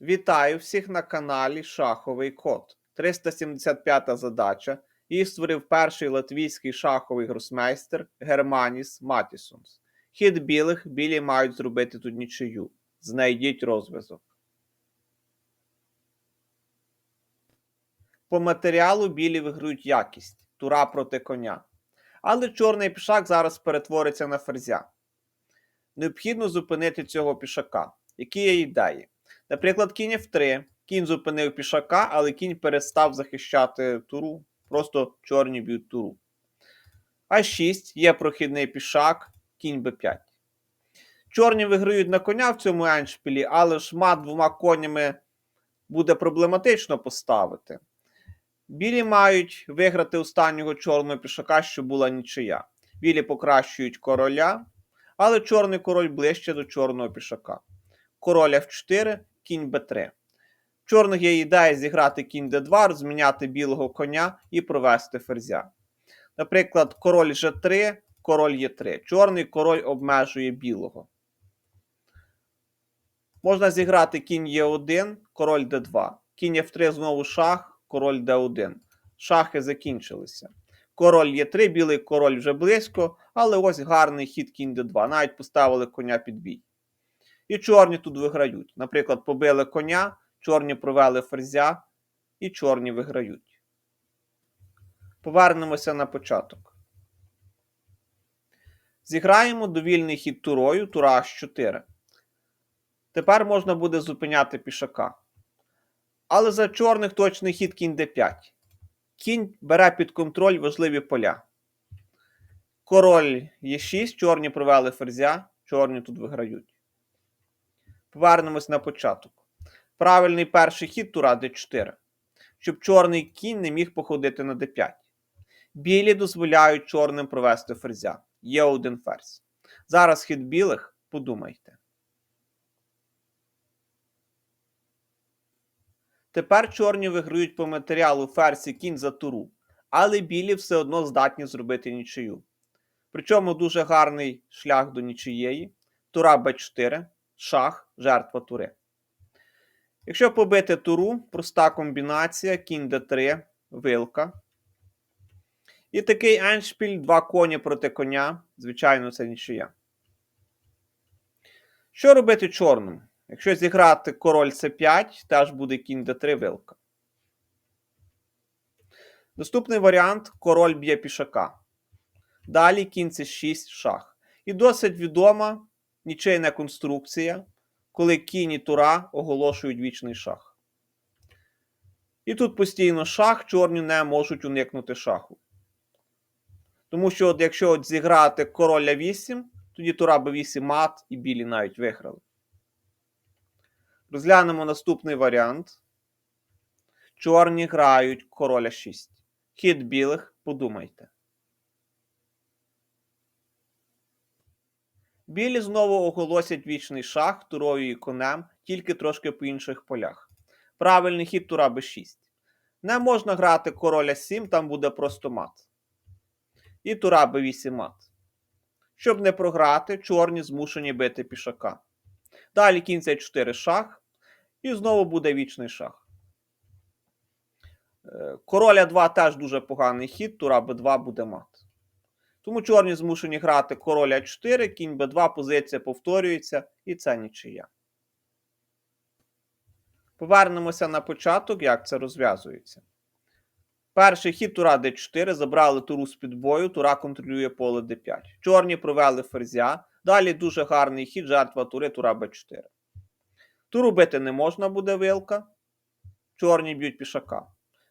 Вітаю всіх на каналі Шаховий Код. 375 задача. Її створив перший латвійський шаховий гросмейстер Германіс Матісонс. Хід білих білі мають зробити тут нічию. Знайдіть розв'язок. По матеріалу білі виграють якість тура проти коня. Але чорний пішак зараз перетвориться на ферзя. Необхідно зупинити цього пішака. Які є ідеї? Наприклад, кінь F3. Кінь зупинив пішака, але кінь перестав захищати туру. Просто чорні б'ють туру. А6 є прохідний пішак, кінь Б5. Чорні виграють на коня в цьому еншпілі, але ж мат двома конями буде проблематично поставити. Білі мають виграти останнього чорного пішака, щоб була нічия. Білі покращують короля, але чорний король ближче до чорного пішака. Король F4, кінь Б3. В чорних є ідея зіграти кінь Д2, розміняти білого коня і провести ферзя. Наприклад, король G3, король Е3. Чорний король обмежує білого. Можна зіграти кінь Е1, король Д2. Кінь F3 знову шах, король Д1. Шахи закінчилися. Король Е3, білий король вже близько, але ось гарний хід кінь Д2. Навіть поставили коня під бій. І чорні тут виграють. Наприклад, побили коня, чорні провели ферзя, і чорні виграють. Повернемося на початок. Зіграємо довільний хід турою, тура H4. Тепер можна буде зупиняти пішака. Але за чорних точний хід кінь d5. Кінь бере під контроль важливі поля. Король Е6, чорні провели ферзя, чорні тут виграють. Повернемось на початок. Правильний перший хід тура d4, щоб чорний кінь не міг походити на d5. Білі дозволяють чорним провести ферзя. Є один ферзь. Зараз хід білих, подумайте. Тепер чорні виграють по матеріалу ферзь і кінь за туру, але білі все одно здатні зробити нічию. Причому дуже гарний шлях до нічиєї. Тура Б4, шах, жертва тури. Якщо побити туру, проста комбінація, кінь Д3, вилка. І такий еншпіль, два коні проти коня. Звичайно, це нічия. Що робити чорним? Якщо зіграти король С5, теж буде кінь Д3 вилка. Наступний варіант король б'є пішака. Далі кінь С6 шах. І досить відома нічийна конструкція, коли кінь і тура оголошують вічний шах. І тут постійно шах, чорні не можуть уникнути шаху. Тому що, от якщо от зіграти короля 8, тоді тура Б8 мат і білі навіть виграли. Розглянемо наступний варіант. Чорні грають короля 6. Хід білих, подумайте. Білі знову оголосять вічний шах турою конем, тільки трошки по інших полях. Правильний хід тура Б6. Не можна грати короля 7, там буде просто мат. І тура Б8 мат. Щоб не програти, чорні змушені бити пішака. Далі кінь С4 шах. І знову буде вічний шах. Е, Короля 2 теж дуже поганий хід, тура Б2 буде мат. Тому чорні змушені грати короля 4, кінь Б2, позиція повторюється, і це нічия. Повернемося на початок, як це розв'язується. Перший хід тура d4, забрали туру з під бою, тура контролює поле d5. Чорні провели ферзя. Далі дуже гарний хід, жертва тури, тура b4. Туру бити не можна буде вилка. Чорні б'ють пішака.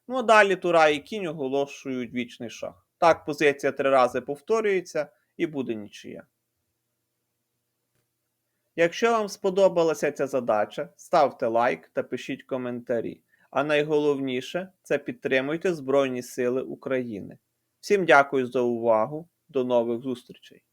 Ну а далі тура і кінь оголошують вічний шах. Так, позиція три рази повторюється і буде нічия. Якщо вам сподобалася ця задача, ставте лайк та пишіть коментарі. А найголовніше це підтримуйте Збройні Сили України. Всім дякую за увагу. До нових зустрічей!